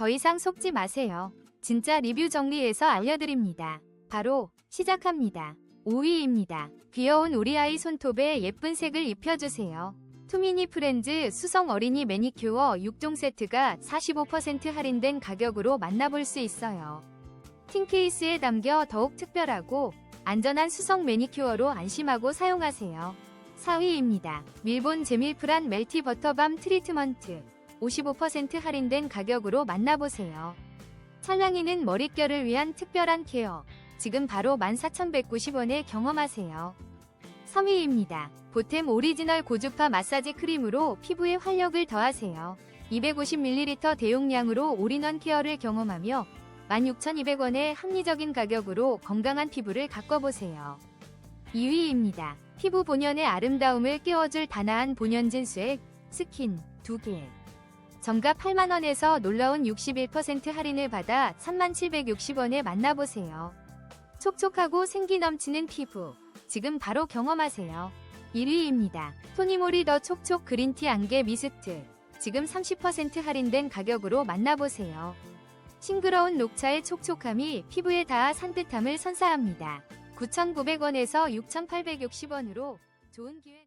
더 이상 속지 마세요. 진짜 리뷰 정리해서 알려드립니다. 바로 시작합니다. 5위입니다. 귀여운 우리 아이 손톱에 예쁜 색을 입혀주세요. 투미니 프렌즈 수성 어린이 매니큐어 6종 세트가 45% 할인된 가격으로 만나볼 수 있어요. 틴 케이스에 담겨 더욱 특별하고 안전한 수성 매니큐어로 안심하고 사용하세요. 4위입니다. 밀본 제밀프란 멜티 버터밤 트리트먼트 55% 할인된 가격으로 만나보세요. 찰랑이는 머릿결을 위한 특별한 케어. 지금 바로 14,190원에 경험하세요. 3위입니다. 보템 오리지널 고주파 마사지 크림으로 피부에 활력을 더하세요. 250ml 대용량으로 올인원 케어를 경험하며 16,200원의 합리적인 가격으로 건강한 피부를 가꿔보세요. 2위입니다. 피부 본연의 아름다움을 깨워줄 단아한 본연 진 수액 스킨 2개. 정가 8만원에서 놀라운 61% 할인을 받아 3760원에 만나보세요. 촉촉하고 생기 넘치는 피부. 지금 바로 경험하세요. 1위입니다. 토니모리 더 촉촉 그린티 안개 미스트. 지금 30% 할인된 가격으로 만나보세요. 싱그러운 녹차의 촉촉함이 피부에 닿아 산뜻함을 선사합니다. 9,900원에서 6,860원으로 좋은 기회